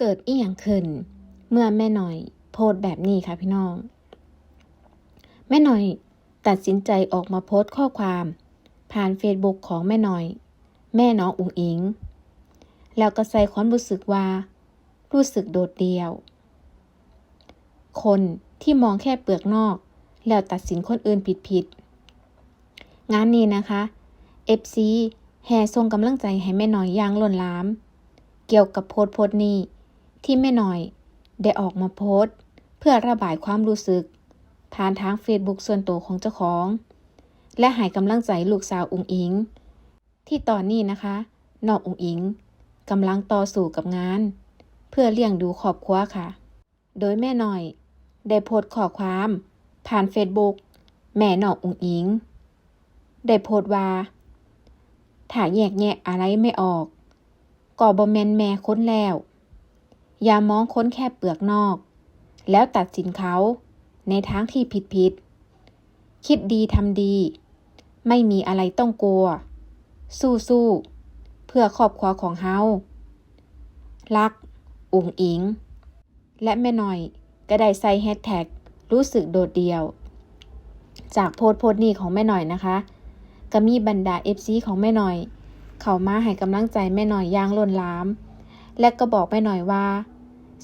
เกิดอีหยังขึ้น เมื่อแม่หน่อย โพสแบบนี้ค่ะพี่น้อง แม่หน่อยตัดสินใจออกมาโพสข้อความ ผ่านเฟซบุ๊กของแม่หน่อย แม่น้องอุ๋งอิง แล้วก็ใส่ความรู้สึกว่า รู้สึกโดดเดี่ยว คนที่มองแค่เปลือกนอก แล้วตัดสินคนอื่นผิดๆงานนี้นะคะ FC แห่ส่งกำลังใจให้แม่หน่อยอย่างล้นหลาม เกี่ยวกับโพสโพสนี้ ที่แม่หน่อย ได้ออกมาโพสต์ เพื่อระบายความรู้สึก ผ่านทางเฟซบุ๊กส่วนตัวของเจ้าของ และให้กำลังใจลูกสาวอุงอิง ที่ตอนนี้นะคะนอกอุงอิงกำลังต่อสู้กับงาน เพื่อเลี้ยงดูครอบครัวค่ะ โดยแม่หน่อย ได้โพสต์ข้อความ ผ่านเฟซบุ๊กแม่นอกอุงอิง ได้โพสต์ว่าถ้าแยกแยะอะไรไม่ออก ก็บ่แมนแม่ค้นแล้ว อย่ามองค้นแค่เปลือกนอก แล้วตัดสินเขาในทางที่ผิดผิดๆคิดดีทำดี ไม่มีอะไรต้องกลัว สู้สู้ๆเพื่อครอบครัวของเฮารัก อุ๋งอิง และแม่หน่อยก็ได้ใส่แฮชแท็กรู้สึกโดดเดี่ยว จากโพสต์โพสต์นี้ของแม่หน่อยนะคะก็มีบรรดา FC ของแม่หน่อย เข้ามาให้กำลังใจแม่หน่อยอย่างล้นหลาม และก็บอกแม่หน่อยว่า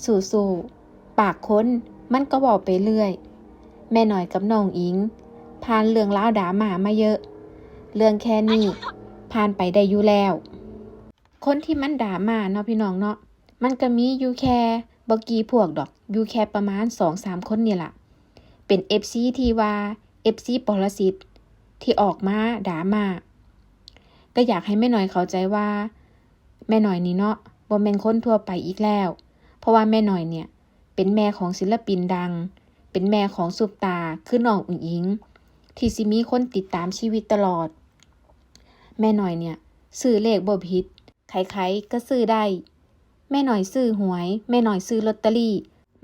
สู่ๆปากค้นมันก็บอกไปเรื่อย แม่หน่อยกับน้องอิง ผ่านเรื่องราวดราม่ามาเยอะ เรื่องแค่นี้ผ่านไปได้อยู่แล้ว คนที่มันด่ามาเนาะพี่น้องเนาะมันก็มีอยู่แค่บกี่พวกดอกอยู่แค่ประมาณสองสามคนนี่แหละเป็น FC ที่ว่า FC ปรสิตที่ออกมาด่ามาก็อยากให้แม่หน่อยเข้าใจว่า แม่หน่อยนี่เนาะบ่แม่นคนทั่วไปอีกแล้ว เพราะว่าแม่หน่อยเนี่ย เป็นแม่ของศิลปินดัง เป็นแม่ของซุปตาคือน้องอุ๋งอิง ที่สิมีคนติดตามชีวิตตลอด แม่หน่อยเนี่ยซื้อเลขบ่ผิดใครๆก็ซื้อได้ แม่หน่อยซื้อหวย แม่หน่อยซื้อลอตเตอรี่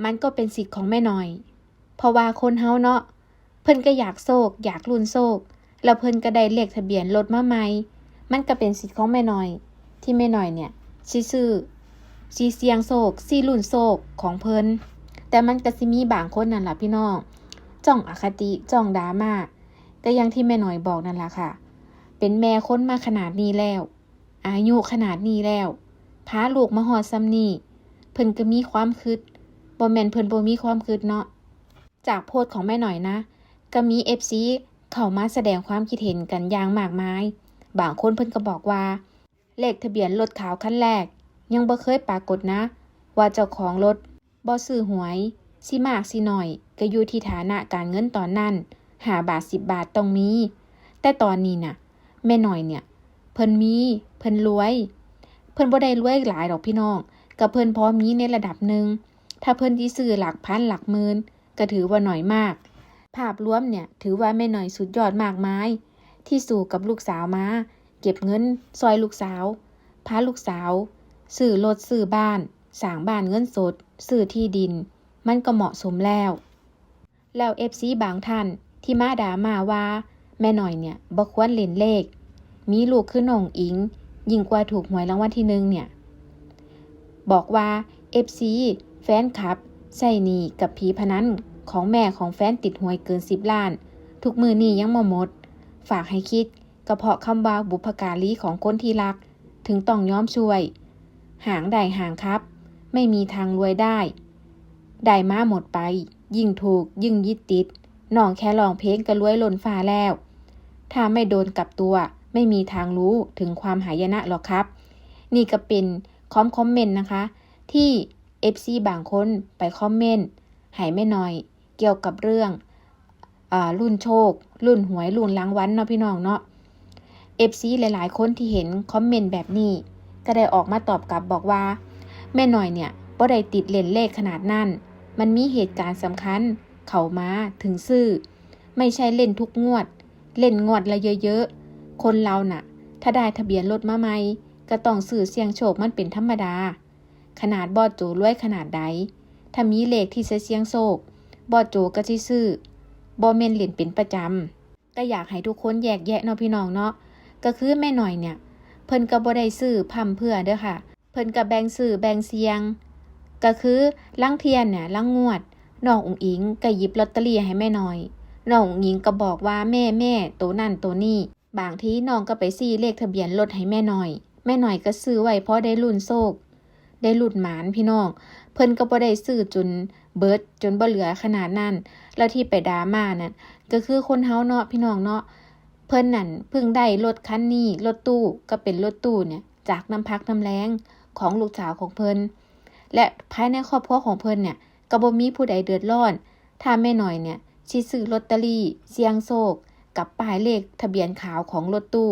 มันก็เป็นสิทธิ์ของแม่หน่อย เพราะว่าคนเฮาเนาะเพิ่นก็อยากโศกอยากลุ้นโศกแล้วเพิ่นก็ได้เลขทะเบียนรถมาใหม่มันก็เป็นสิทธิ์ของแม่หน่อย ที่แม่หน่อยเนี่ยซื้อ สิเสียงโศกสิลุ้นโศกของเพิ่นแต่มันก็สิมีบางคนนั่นล่ะพี่น้องจ้องอคติจ้องดราม่าก็อย่างที่แม่หน่อยบอกนั่นล่ะค่ะ เป็นแม่คนมาขนาดนี้แล้ว อายุขนาดนี้แล้วพาลูกมาหอดซ้ำนี่เพิ่นก็มีความคิดบ่แม่นเพิ่นบ่มีความคิดเนาะจากโพสของแม่หน่อยนะ ก็มี FC เข้ามาแสดงความคิดเห็นกันอย่างมากมาย บางคนเพิ่นก็บอกว่า เลขทะเบียนรถขาวคันแรก ยังบ่เคยปรากฏนะ ว่าเจ้าของรถบ่ซื้อหวย สิมากสิหน่อย ก็อยู่ที่ฐานะการเงินตอนนั้นหาบาทสิบบาทต้องมี แต่ตอนนี้น่ะ แม่หน่อยเนี่ย เพิ่นมี เพิ่นรวย เพิ่นบ่ได้รวยหลายดอกพี่น้องก็เพิ่นพอมีในระดับหนึ่งถ้าเพิ่นที่ซื้อหลักพันหลักหมื่นก็ถือว่าหน่อยมาก ภาพรวมเนี่ยถือว่าแม่หน่อยสุดยอดมากมาย ที่สู่กับลูกสาวมา เก็บเงินซอยลูกสาว พาลูกสาว ซื้อรถซื้อบ้านสร้างบ้านเงินสดซื้อที่ดิน มันก็เหมาะสมแล้ว แล้วเอฟซีบางท่านที่มาด่ามาว่า แม่หน่อยเนี่ยบ่ควรเล่นเลข มีลูกคือน้องอิง ยิ่งกว่าถูกหวยรางวัลที่หนึ่งเนี่ย บอกว่าเอฟซีแฟนคลับใส่หนีกับผีพนันของแม่ของแฟนติดหวยเกินสิบล้าน ทุกมือนี่ยังบ่หมด ฝากให้คิดกระเพาะคำว่าบุพการีของคนที่รัก ถึงต้องยอมช่วย หางได้หางครับ ไม่มีทางรวยได้ ได้มาหมดไป ยิ่งถูกยิ่งยึดติดน้องแค่ลองเพลงก็รวยล้นฟ้าแล้ว ถ้าไม่โดนกับตัว ไม่มีทางรู้ถึงความหายนะหรอกครับ นี่ก็เป็นคอมคอมเมนต์นะคะ ที่ FC บางคนไปคอมเมนต์หายไม่น้อย เกี่ยวกับเรื่องอรุ่นโชค รุ่นหวยรุ่นรางวัลเนาะพี่น้องเนาะ FC หลายๆ คนที่เห็นคอมเมนต์แบบนี้ ก็ได้ออกมาตอบกลับบอกว่า แม่หน่อยเนี่ยบ่ได้ติดเล่นเลขขนาดนั้น มันมีเหตุการณ์สำคัญ เขามาถึงซื้อ ไม่ใช่เล่นทุกงวด เล่นงวดละเยอะๆ คนเราน่ะ ถ้าได้ทะเบียนรถมาใหม่ก็ต้องสื่อเสี่ยงโชคมันเป็นธรรมดา ขนาดบอดโจรวยขนาดใด ถ้ามีเลขที่จะเสี่ยงโชคบอดโจก็ที่ซื้อบอเมนเล่นเป็นประจำก็อยากให้ทุกคนแยกแยะเนาะพี่น้องเนาะก็คือแม่หน่อยเนี่ย เพิ่นก็บ่ได้ซื้อพัมเพื่อเด้อค่ะ เพิ่นก็แบ่งซื้อแบ่งเสียง ก็คือลังเทียนเนี่ยลังงวดน้องอุ๋งอิงก็หยิบลอตเตอรี่ให้แม่น้อยน้องอุ๋งอิงก็บอกว่าแม่แม่ตัวนั่นตัวนี้บางทีน้องก็ไปซี่เลขทะเบียนรถให้แม่น้อย แม่น้อยก็ซื้อไว้เพราะได้รุ่นโชคได้รุ่นหมานพี่น้อง เพิ่นก็บ่ได้ซื้อจนเบิดจนบ่เหลือขนาดนั้น แล้วที่ไปดราม่านั่นก็คือคนเฮาเนาะพี่น้องเนาะ เพิ่นนั่นเพิ่งได้รถคันนี้รถตู้ก็เป็นรถตู้เนี่ย จากน้ำพักน้ำแรงของลูกสาวของเพิ่นและภายในครอบครัวของเพิ่นเนี่ยก็บ่มีผู้ใดเดือดร้อน ถ้าแม่หน่อยเนี่ยสิซื้อลอตเตอรี่ เสียงโชคกับป้ายเลขทะเบียนขาวของรถตู้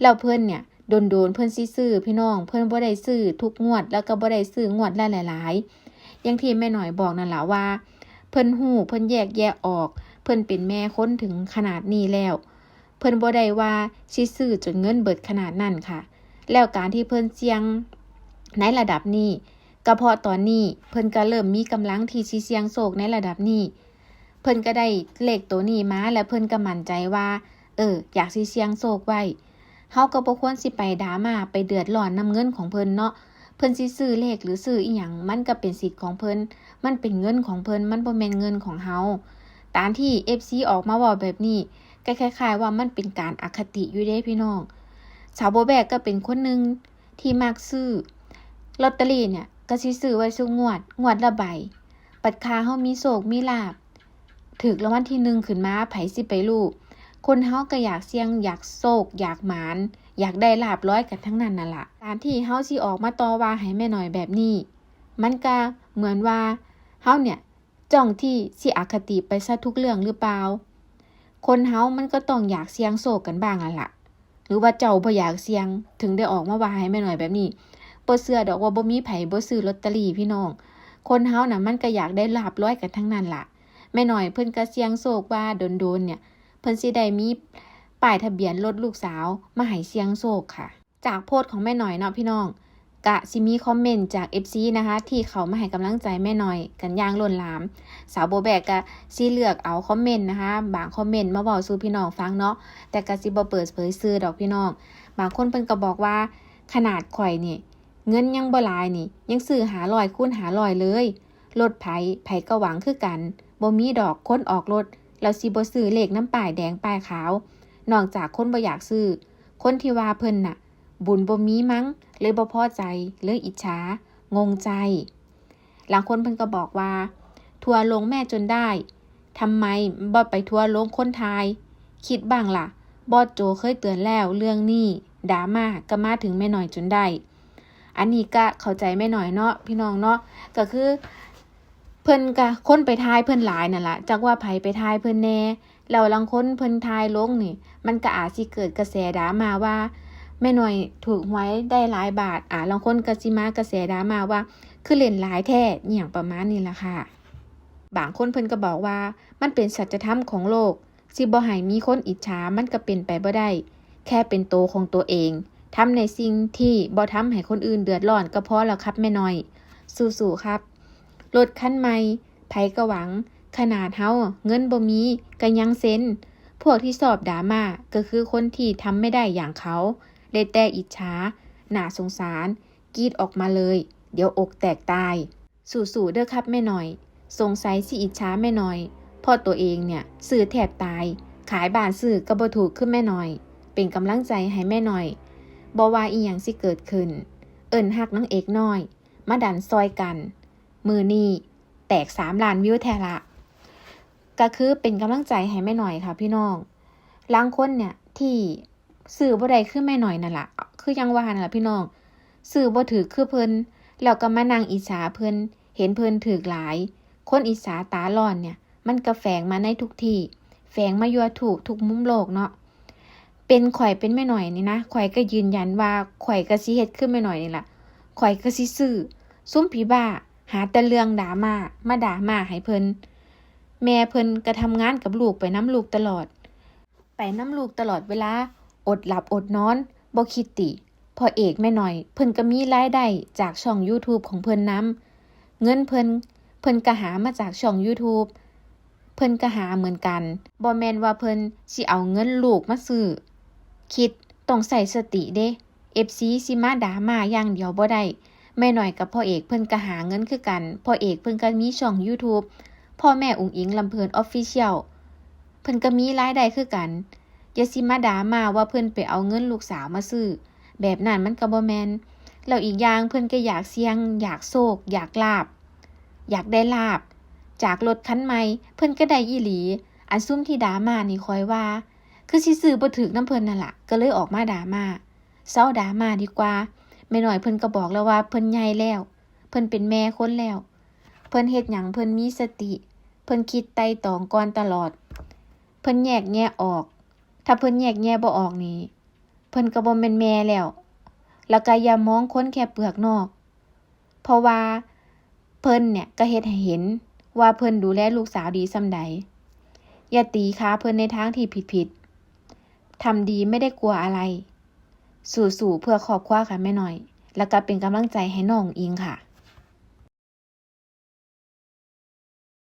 แล้วเพิ่นเนี่ยโดนๆเพิ่นสิซื้อพี่น้อง เพิ่นบ่ได้ซื้อทุกงวด แล้วก็บ่ได้ซื้องวดละหลายๆอย่างที่แม่หน่อยบอกนั่นแหละว่า เพิ่นฮู้เพิ่นแยกแยะออก เพิ่นเป็นแม่ค้นถึงขนาดนี้แล้ว เพิ่นบ่ได้ว่าสิซื้อจนเงินเบิดขนาดนั้นค่ะ แล้วการที่เพิ่นเสี่ยงในระดับนี้ก็เพราะตอนนี้เพิ่นก็เริ่มมีกำลังที่สิเสี่ยงโชคในระดับนี้ เพิ่นก็ได้เลขตัวนี้มาแล้วเพิ่นก็มั่นใจว่า เออ อยากสิเสี่ยงโชคไว้เฮาก็บ่ควรสิไปดรามาไปเดือดร้อนนำเงินของเพิ่นเนาะเพิ่นสิซื้อเลขหรือซื้ออีหยังมันก็เป็นสิทธิ์ของเพิ่นมันเป็นเงินของเพิ่นมันบ่แม่นเงินของเฮาตามที่ FC ออกมาเว้าแบบนี้ ก็คล้ายๆ ว่ามันเป็นการอคติอยู่เด้พี่น้อง สาวโบแบกก็เป็นคนหนึ่งที่มักซื้อลอตเตอรี่เนี่ยก็สิซื้อไว้ซุงวด งวดละใบปัดคาเฮามีโศกมีลาบถึกรางวัลที่หนึ่งขึ้นมาไผสิไปรู้คนเฮาก็อยากเสี่ยง อยากโศก อยากหมาน อยากได้ลาบร้อยกันทั้งนั้นนั่นล่ะการที่เฮาสิออกมาต่อว่าให้แม่หน่อยแบบนี้ มันก็เหมือนว่าเฮาเนี่ยจ้องที่สิอคติไปซะทุกเรื่องหรือเปล่า คนเฮามันก็ต้องอยากเสี่ยงโศกกันบ้างอะล่ะ หรือว่าเจ้าบ่อยากเสี่ยงถึงได้ออกมาว่าให้แม่หน่อยแบบนี้บ่เชื่อดอกว่าบ่มีไผบ่ซื้อลอตเตอรี่พี่น้อง คนเฮาน่ะมันก็อยากได้ลาบร้อยกันทั้งนั้นล่ะแม่หน่อยเพิ่นก็เสี่ยงโศกว่าโดนๆเนี่ย เพิ่นสิได้มีป้ายทะเบียนรถลูกสาวมาให้เสี่ยงโศกค่ะ จากโพสต์ของแม่หน่อยเนาะพี่น้อง กะสิมีคอมเมนต์จาก FC นะคะ ที่เขามาให้กำลังใจแม่หน่อยกันย่างล้นหลาม สาวโบแบกก็สิเลือกเอาคอมเมนต์นะคะ บางคอมเมนต์มาบอกสู่พี่น้องฟังเนาะแต่ก็สิบ่เปิดเผยชื่อดอกพี่น้อง บางคนเพิ่นก็บอกว่า ขนาดข่อยนี่เงินยังบ่หลายนี่ ยังซื้อหาลอยคูณหาลอยเลยรถไผไผก็หวังคือกันบ่มีดอกคนออกรถแล้วสิบ่ซื้อเลขน้ำป้ายแดงป้ายขาว นอกจากคนบ่อยากซื้อคนที่ว่าเพิ่นน่ะ บุญบ่มีมั้ง เลยบ่พอใจเลยอิจฉางงใจ หลังคนเพิ่นก็บอกว่า ทัวลงแม่จนได้ทำไมบ่ไปทัวลงคนไทย คิดบ้างล่ะบอสโจเคยเตือนแล้วเรื่องนี้ดราม่าก็มาถึงแม่หน่อยจนได้ อันนี้ก็เข้าใจแม่หน่อยเนาะพี่น้องเนาะก็คือ เพิ่นก็คนไปทายเพิ่นหลายนั่นล่ะจักว่าไผไปทายเพิ่นแน่แล้วลังคนเพิ่นทายลงนี่ มันก็อาจสิเกิดกระแสดราม่าว่า แม่หน่อยถูกหวยได้หลายบาท อ่าลางคนก็สิมากระแสดามาว่า คือเล่นหลายแท้อหย่างประมาณนี้ละค่ะ บางคนเพิ่นก็บอกว่า มันเป็นสัจธรรมของโลกสิบ่ให้มีคนอิจฉามันก็เป็นไปบ่ได้ แค่เป็นโตวของตัวเองทำในสิ่งที่บ่ทำให้คนอื่นเดือดร้อนก็พอแล้วครับแม่น้อย สู้ๆครับรถคันใหม่ไผก็หวัง ขนาดเฮาเงินบ่มีก็ยังเซ็นพวกที่สอบดามาก็คือคนที่ทำไม่ได้อย่างเขา เลยแต่อิจฉาหน่าสงสารกรีดออกมาเลย เดี๋ยวอกแตกตาย สู่ๆเด้อครับแม่หน่อย สงสัยสิอิจฉาแม่หน่อยพ่อตัวเองเนี่ยซื้อแทบตาย ขายบ้านซื้อก็บ่ถูกขึ้นแม่หน่อย เป็นกำลังใจให้แม่หน่อยบ่ว่าอีหยังสิเกิดขึ้น เอิ้นฮักนางเอกน้อย มาดันซอยกัน มือนี่แตกสามล้านวิวแทละก็คือเป็นกำลังใจให้แม่หน่อยค่ะพี่น้องลางคนเนี่ยที่ สื่อบ่ได้คือแม่หน่อยนั่นละคือยังว่านั่นล่ะพี่น้องสื่อบ่ถือคือเพิ่นแล้วก็มานั่งอิจฉาเพิ่นเห็นเพิ่นถือหลาย คนอิจฉาตาร้อนเนี่ย มันก็แฝงมาในทุกที่แฝงมายั่วถูกทุกมุมโลกเนาะเป็นข่อยเป็นแม่หน่อยนี่นะข่อยก็ยืนยันว่าข่อยก็สิเฮ็ดขึ้นแม่หน่อยนี่ล่ะข่อยก็สิซื้อซุ้มผีบ้า หาแต่เรื่องด่ามามาด่ามาให้เพิ่นแม่เพิ่นก็ทำงานกับลูกไปน้ำลูกตลอด ไปน้ำลูกตลอดเวลา อดหลับอดนอนบ่คิดติพอเอกแม่หน่อย เพิ่นก็มีรายได้จากช่อง YouTube ของเพิ่นนํเงินเพิ่นเพิ่นก็หามาจากช่อง YouTube เพิ่นก็หาเหมือนกันบ่แม่นว่าเพิ่นสิเอาเงินลูกมาซื้อคิดต้องใส่สติเด้ FC สิมาด่ามาอย่างเดียวบ่ได้แม่หน่อยกับพ่อเอกเพิ่นก็หาเงินคือกันพ่อเอกเพิ่นก็มีช่อง YouTube พ่อแม่อุ๋งอิงลำเพลิน Official เพิ่นก็มีรายได้คือกัน อย่าสิมาด่ามาว่าเพิ่นไปเอาเงินลูกสาวมาซื้อ แบบนั้นมันก็บ่แมนแล้วอีกอย่างเพิ่นก็อยากเสี่ยง อยากโชคอยากลาบ อยากได้ลาบ จากรถคันใหม่เพิ่นก็ได้อีหลี อันซุ่มที่ด่ามานี่คอยว่า คือสิซื้อบ่ถึกน้ำเพิ่นนั่นล่ะ ก็เลยออกมาด่ามาเซาด่ามาดีกว่าแม่หน้อยเพิ่นก็บอกแล้วว่าเพิ่นใหญ่แล้ว เพิ่นเป็นแม่คนแล้ว เพิ่นเฮ็ดหยังเพิ่นมีสติ เพิ่นคิดไต่ตองก่อนตลอด เพิ่นแยกแยะออก ถ้าเพิ่นแยกแยะบ่ออกนี่เพิ่นก็บ่แม่นแม่แล้ว แล้วก็อย่ามองคนแค่เปลือกนอก เพราะว่าเพิ่นเนี่ยก็เฮ็ดให้เห็นว่าเพิ่นดูแลลูกสาวดีส่ำใด อย่าตีขาเพิ่นในทางที่ผิดๆทำดีไม่ได้กลัวอะไร สู่ๆเพื่อครอบครัวค่ะแม่หน้อย แล้วก็เป็นกำลังใจให้น้องอิงค่ะ